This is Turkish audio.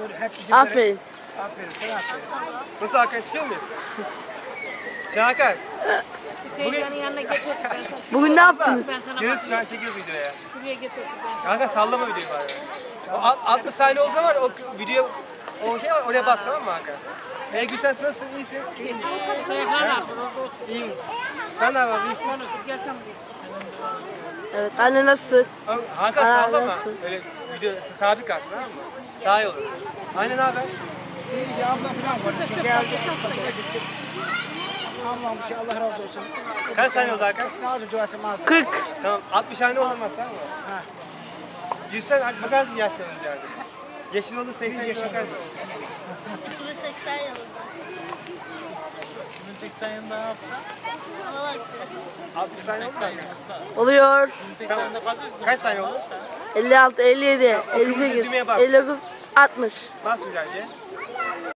Böyle hep bizim Aferin. Aferin sana aferin. Nasıl Hakan çıkıyor muyuz? Şey Hakan. Bugün yanına getir. Ben sana Bugün ne yaptınız? ben sana Yarısı şu an çekiyoruz videoya. şuraya getir. Ben Kanka sallama videoyu bari. O alt- 60 saniye oldu zaman o video o şey var oraya bas tamam mı Hakan? Hey Gülşen nasılsın? İyisin? İyiyim. Reyhan abi orada otur. İyiyim. Sen ne yapıyorsun? İyisin. Sen otur. Gel sen buraya. Evet anne nasıl? Ama Hakan Aa, sallama. nasıl? Öyle video sabit kalsın tamam mı? Daha iyi olur. Aynen ne haber? İyi abla falan var. Ki geldi. Allah'ım ki Allah razı olsun. Kaç saniye oldu Hakan? Ne oldu duası mağaza? 40. Tamam 60 saniye olmaz tamam mı? Ha. Gülşen bakarsın yaşlanınca artık. Yaşın olur 80 yaşına bakarsın. 2080 yılında. 80 yılında ne yapacağız? Ona baktı. 60 saniye oldu mu? Oluyor. Tamam. Kaç saniye oldu? 56, 57, kırmızı 58, düğmeye bas. 59, 60. Bas güzelce.